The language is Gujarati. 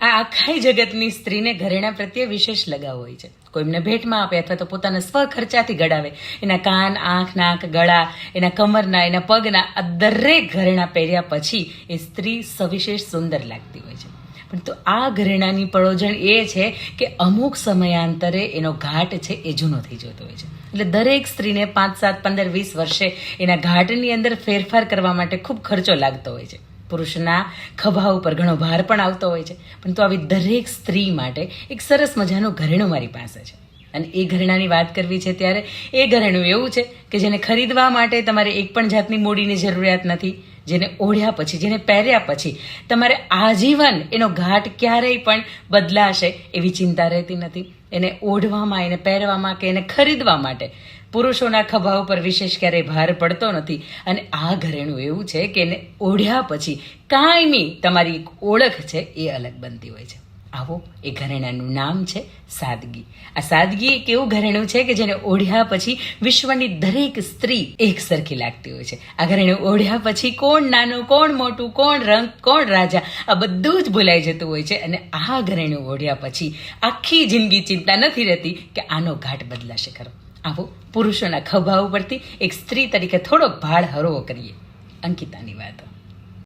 આ આખા જગતની સ્ત્રીને ઘરેણા પ્રત્યે વિશેષ લગાવ હોય છે. કોઈ એમને ભેટમાં આપે અથવા તો પોતાના સ્વ ખર્ચાથી ગળાવે. એના કાન, આંખ, નાક, ગળા, એના કમરના, એના પગના આ દરેક ઘરેણા પહેર્યા પછી એ સ્ત્રી સવિશેષ સુંદર લાગતી હોય છે. પણ તો આ ઘરેણાની પળોજણ એ છે કે અમુક સમયાંતરે એનો ઘાટ છે એ જૂનો થઈ જતો હોય છે. એટલે દરેક સ્ત્રીને પાંચ, સાત, પંદર, વીસ વર્ષે એના ઘાટની અંદર ફેરફાર કરવા માટે ખૂબ ખર્ચો લાગતો હોય છે. પુરુષના ખભા ઉપર ઘણો ભાર પણ આવતો હોય છે. પણ તો આવી દરેક સ્ત્રી માટે એક સરસ મજાનું ઘરેણું મારી પાસે છે. અને એ ઘરેણાની વાત કરવી છે ત્યારે એ ઘરેણું એવું છે કે જેને ખરીદવા માટે તમારે એક પણ જાતની મૂડીની જરૂરિયાત નથી. જેને ઓઢ્યા પછી, જેને પહેર્યા પછી તમારે આજીવન એનો ઘાટ ક્યારેય પણ બદલાશે એવી ચિંતા રહેતી નથી. એને ઓઢવામાં, એને પહેરવામાં કે એને ખરીદવા માટે પુરુષોના ખભા ઉપર વિશેષ ક્યારેય ભાર પડતો નથી. અને આ ઘરેણું એવું છે કે એને ઓઢ્યા પછી કાયમી તમારી ઓળખ છે એ અલગ બનતી હોય છે. આવો, એ ઘરેણાનું નામ છે સાદગી. આ સાદગી એક એવું ઘરેણું છે કે જેને ઓઢ્યા પછી વિશ્વની દરેક સ્ત્રી એક સરખી લાગતી હોય છે. આ ઘરેણું ઓઢ્યા પછી કોણ નાનું, કોણ મોટું, કોણ રંગ, કોણ રાજા, આ બધું જ ભૂલાઈ જતું હોય છે. અને આ ઘરેણું ઓઢ્યા પછી આખી જિંદગી ચિંતા નથી રહેતી કે આનો ઘાટ બદલાશે ખરો. આવો, પુરુષોના ખભા ઉપરથી એક સ્ત્રી તરીકે થોડોક ભાડ હરવો કરીએ. અંકિતાની વાત.